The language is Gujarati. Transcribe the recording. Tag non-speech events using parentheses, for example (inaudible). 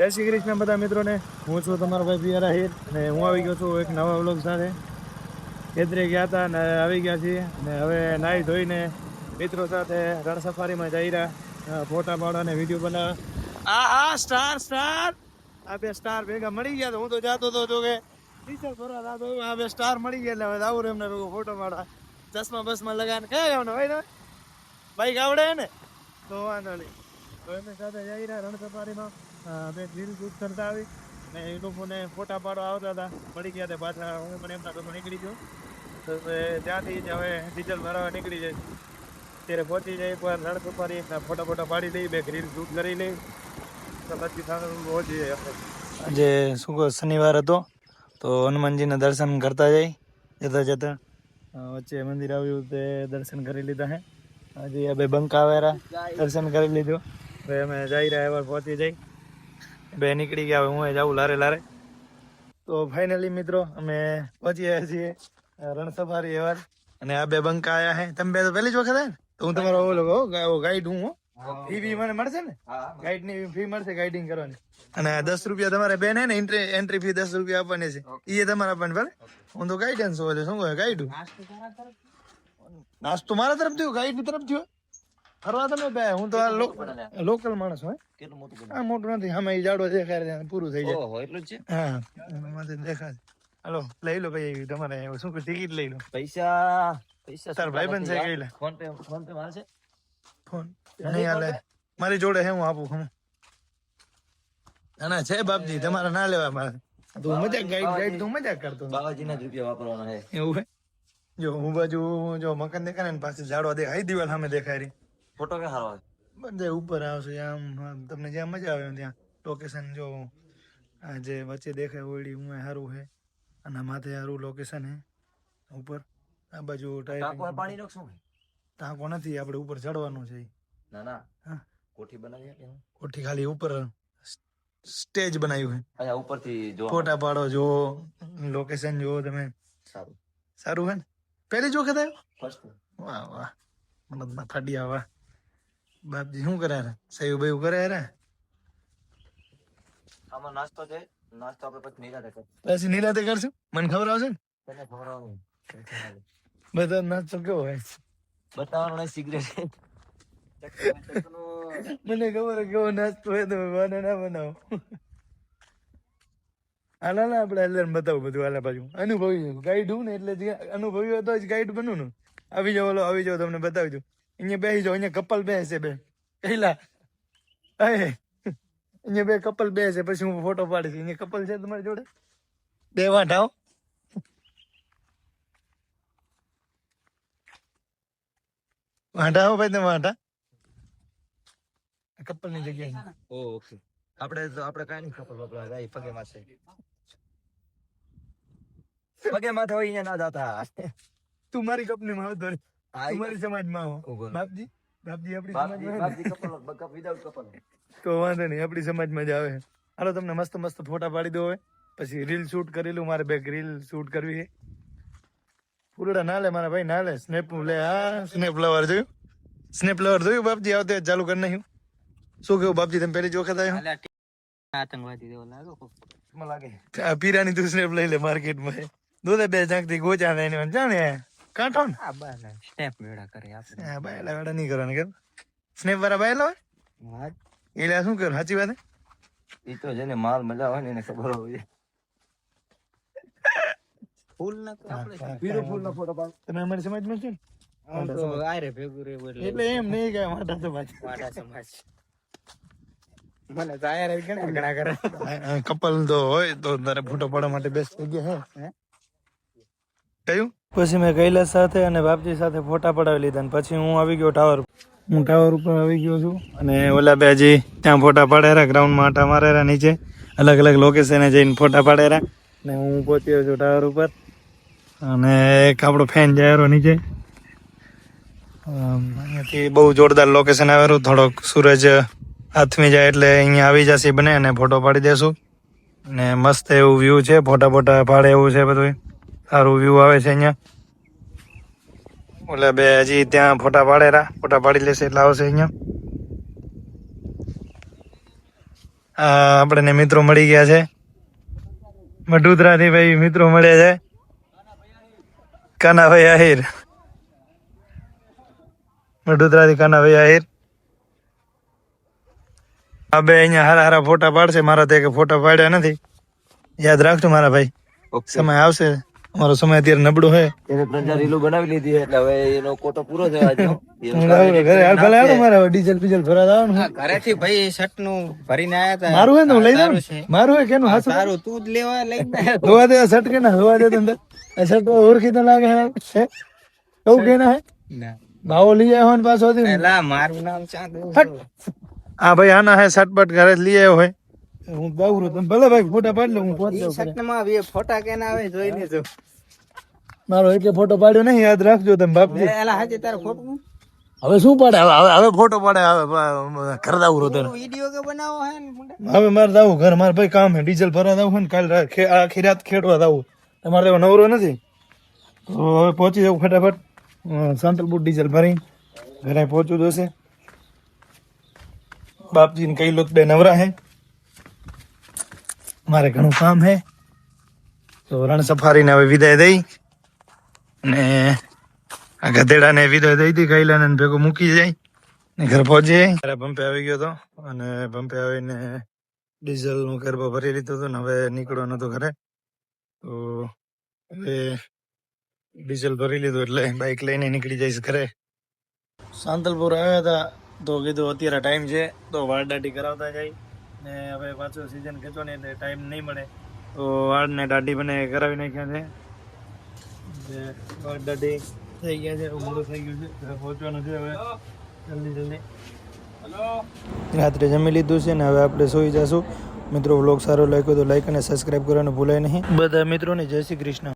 જય શ્રી કૃષ્ણ બધા મિત્રોને. હું છું તમારો ભાઈ પિયારા હીર અને હું આવી ગયો છું એક નવા વ્લોગ સાથે. ખેતરે ગયા હતા અને આવી ગયા છીએ અને હવે નાહી ધોઈને મિત્રો સાથે રણ સફારીમાં જઈ રહ્યા. ફોટા પાડવા અને વીડિયો બનાવે. આ આ સ્ટાર સ્ટાર આ બે સ્ટાર ભેગા મળી ગયા તો હું તો જાતો હતો તો કે ટીચર ભરવા જાતો આ બે સ્ટાર મળી ગયા એટલે હવે આવું એમને ફોટો પાડવા. ચશ્મા બસમાં લગાવીને. કયા આવને ભાઈ ને બાઈક આવડે ને? તો વાંધો નહીં. તો એમની સાથે જઈ રહ્યા રણસફારીમાં અમે રીલ શૂટ કરતા આવી અને એ લોકોને ફોટા પાડવા આવતા હતા. પડી ગયા તે પાછા, હું પણ એમના ઘરથી નીકળી ગયો. તો ત્યાંથી જ હવે ડીઝલ ભરાવા નીકળી જાય. ત્યારે પહોંચી જાય એકવાર રણ સફારી ના ફોટા ફોટા પાડી લઈ બે રીલ શૂટ કરી લઈ. તો પછી પહોંચી જાય આજે શું કહો, શનિવાર હતો, તો હનુમાનજીના દર્શન કરતા જઈ, જતા જતા વચ્ચે મંદિર આવ્યું તે દર્શન કરી લીધા હે. હજી બે બંકા આવેરા દર્શન કરી લીધું. અમે જઈ રહ્યા એવા પહોંચી જઈ. બે નીકળી ગયા હવે હું એ જાઉં લારે લારે. તો ફાઇનલી મિત્રો અમે પહોંચી ગયા છીએ રણસફારી એવા. અને આ બે બંકા આયા હે. તમે બે તો પહેલી જ વખત હે તો હું તમારો ઓલો હો ગાઈડ હું હો. ફી બી મને મળશે ને? ગાઈડની ફી મળશે ગાઈડિંગ કરવાની. અને દસ રૂપિયા તમારે બેન હે ને એન્ટ્રી એન્ટ્રી ફી દસ રૂપિયા આપવાની છે. એ તમારે આપવાની ભલે. હું તો ગાઈડન્સ હોય શું કહે ગાઈડ નાસ્તો મારા તરફ થયો ગાઈડ તરફ થયો? ફરવા તમે બે હું તો આ લોકલ માણસ હોય. કેટલું મોટું આ મોટું નથી આમાં એ જાડો દેખાય છે, પૂરું થઈ જાય. એટલું છે? હા એમાંથી દેખાય. હાલો લઈ લો ભાઈ તમારે શું કે ટિકિટ લઈ લો. પૈસા પૈસા તાર છે ફોન પે ફોન પે મારશે ફોન નહીં હાલે. મારી જોડે હે હું આપું હું ના ના છે બાપજી તમારે ના લેવા મારે. તું મજાક ગાઈડ ગાઈડ તું મજાક કરતો બાવાજીના જ રૂપિયા વાપરવાના છે. એવું હે? જો હું બાજુ જો મકાન દેખાય ને પાછી ઝાડવા દેખાય. દિવાલ સામે દેખાય રહી ફોટો કે હારો આવે? બધે ઉપર આવશે આમ તમને જ્યાં મજા આવે ત્યાં. લોકેશન જો આ જે વચ્ચે દેખાય ઓળી હું સારું છે અને માથે સારું લોકેશન હે. ઉપર આ બાજુ ટાઈપ પાણી નો શું ટાંકો નથી આપણે ઉપર ચડવાનું છે. ના ના. હા. કોઠી બનાવી કે કોઠી ખાલી ઉપર સ્ટેજ બનાવ્યું છે અચ્છા ઉપરથી જો ફોટા પાડો જો લોકેશન જુઓ તમે. સારું. સારું હે ને? પહેલી જો આવ્યો? ફર્સ્ટ. વાહ વાહ. મતમાં ફાડ્યા વાહ બાપજી શું કરે રે? સહી બયું કરે રે? આમાં નાસ્તો છે. નાસ્તો આપણે પછી નિરાતે કરીશું. પછી નિરાતે કરશું? મને ખબર આવશે ને? તને ખવડાવવાનું બધા નાસ્તો કેવો હોય? બતાવવાનું સિગરેટ મને ખબર કેવો નાસ્તો હોય તો મને ના બનાવો. હાલા ના આપણે હાલે બતાવું બધું હાલા બાજુ. અનુભવી. ગાઈડ હું ને એટલે અનુભવી હોય તો જ ગાઈડ બનવું ને. આવી જાવ આવી જાઓ તમને બતાવી દઉં. અહીંયા બેસી જાઓ અહીંયા કપલ બેસે બે. કહેલા અહીંયા બે કપલ બેસે પછી હું ફોટો પાડીશ. અહીંયા કપલ છે તમારી જોડે? બે વાંઢા વાંઢા હો ભાઈ તમે વાંઢા? કપલની જગ્યા ઓકે. આપણે તો આપણે કઈ નહીં કપલ જાય પગે માથે. પગે માથે હોય અહીંયા ના જાતા. તું મારી કંપની માં આવતો રે. આ તું સમાજમાં. બાપજી બાપજી આપણી સમાજમાં વિધાઉટ કપલ તો વાંધો નહીં આપણી સમાજમાં જ આવે. હાલો તમને મસ્ત મસ્ત ફોટા પાડી દો હવે. પછી રીલ શૂટ કરેલું મારે બેગ રીલ શૂટ કરવી છે. પૂરડા ના લે મારા ભાઈ ના લે સ્નેપ લે હા સ્નેપ લવર જોયું? સ્નેપ લવર જોયું બાપજી? આવતે ચાલુ કરી નાખ્યું. શું કેવું બાપજી તમે પહેલી જ વખત આવ્યો? આતંકવાદી જેવો લાગો લાગે પીરાની તું સ્નેપ લઈ લે માર્કેટમાં. દોધે બે ઝાંકથી ગોચા ને જાણે. કાંઠો ને આ બસ સ્નેપ મેળા કરે આપણે. હા બાયલા વેડા નહીં કરવાના કે સ્નેપ વાળા બાયલા હોય? હા એટલે શું કરું? સાચી વાત એ તો જેને માલ મજા હોય ને એને ખબર હોય. ફૂલ ના આપણે પીરો ફૂલ નો ફોટો પાડ. તમે અમારી સમાજમાં છો ને? તો આરે ભેગું રહેવું એટલે એટલે એમ નહીં કે વાંઢા સમાજ. વાડા સમાજ. મને તો ઘણા ઘણા કરે. કપલ તો હોય તો તારે ફોટો પાડવા માટે બેસ્ટ થઈ ગયા હે? કયું? પછી મેં કૈલાસ સાથે અને બાપજી સાથે ફોટા પડાવી લીધા અને પછી હું આવી ગયો ટાવર હું ટાવર ઉપર આવી ગયો છું. અને ઓલા બે હજી ત્યાં ફોટા પાડેરા ગ્રાઉન્ડમાં આટા મારેરા નીચે અલગ અલગ લોકેશને જઈને ફોટા પાડેરા. ને હું પહોંચ્યો છું ટાવર ઉપર. અને એક આપણો ફેન જાયરો નીચે. અહીંયાથી બહુ જોરદાર લોકેશન આવેલું થોડોક સૂરજ હાથમી જાય એટલે અહીંયા આવી જશે બને અને ફોટો પાડી દેશું. ને મસ્ત એવું વ્યૂ છે ફોટા ફોટા પાડે એવું છે બધું સારું વ્યૂ આવે છે અહીંયા. ઓલા બે હજી ત્યાં ફોટા પાડેરા ફોટા પાડી લેશે એટલે આવશે અહીંયા. આ આપણને મિત્રો મળી ગયા છે. મઢુદરાથી ભાઈ મિત્રો મળ્યા છે. કાનાભાઈ આહિર. મઢુદરાથી કાનાભાઈ આહિર. આ બે અહીંયા હારા હારા ફોટા પાડશે. મારા તે ફોટા પાડ્યા નથી. યાદ રાખજો મારા ભાઈ. સમય આવશે. અમારો સમય અત્યારે નબળો હે એને ત્રણ ચાર રીલો બનાવી લીધી એટલે હવે એનો કોટો પૂરો થવા (laughs) લાવું ઘરે હાલ ભલે આવો મારે ડીઝલ બીજલ ભરા દાવાનું હા, ઘરેથી ભાઈ શર્ટનું ભરીને આયા તા. મારું હે ને હું લઈ જાવ મારું હે કેનું હાસું? તારું તું જ લેવા લઈ. ધોવા દે શર્ટ કે ના ધોવા દે તો અંદર. આ શર્ટ ઓળખી તો લાગે હે હે? કે ના હે? ના. ભાવો લઈ આવ્યો ને પાછો એલા મારું નામ ચાંદ. આ ભાઈ આના હે શર્ટ બટ ઘરે લઈ આવ્યો હોય. હું બાવરો તમે ભલે ભાઈ ફોટા પાડી લો હું પહોંચી ફોટા કેના આવે જોઈ લેજો. મારો એટલે ફોટો પાડ્યો નહીં યાદ રાખજો તમે બાપજી. એલા હાજે તારો ફોટો હવે શું પાડે? હવે હવે ફોટો પાડે હવે ઘર દાવું રોતે વિડિયો કે બનાવો હે હવે મારે દાવું ઘર મારે ભાઈ કામ હે ડીઝલ ભરવા દાવું હે ને કાલ આખી રાત ખેડવા દાવું. તમારે એવો નવરો નથી? તો હવે પહોંચી જાઉં ફટાફટ. સાંતલપુર ડીઝલ ભરી ઘરે પહોંચવું જોશે. બાપજીને કઈ લોક બે નવરા હે. મારે ઘણું કામ હે. તો રણ સફારીને હવે વિદાય દઈ. ને આ ગધેડાને વિદાય દઈ હતી કૈલાને ભેગો મૂકી જાય. ને ઘર પહોંચી જાય. ત્યારે ભંપે આવી ગયો હતો અને ભંપે આવીને ડીઝલ ગરબો ભરી લીધો હતો ને હવે નીકળો નતો ઘરે. તો હવે ડીઝલ ભરી લીધું એટલે બાઇક લઈને નીકળી જઈશ ઘરે. સાંતલપુર આવ્યા હતા, તો કીધું અત્યારે ટાઈમ છે, તો વાળદાટી કરાવતા જાય. ને હવે પાછો સિઝન ખેંચો ને એટલે ટાઈમ નહીં મળે. તો વાળને દાઢી બને કરાવી નાખ્યા છે. વાળ દાઢી થઈ ગયા છે મોડું થઈ ગયું છે. પહોંચવાનું છે હવે. જલ્દી જલ્દી. રાત્રે જમી લીધું છે ને હવે આપણે સુઈ જશું. મિત્રો વ્લોગ સારો લાગ્યો તો લાઈક અને સબસ્ક્રાઈબ કરવાનું ભૂલાય નહીં. બધા મિત્રોને જય શ્રી કૃષ્ણ.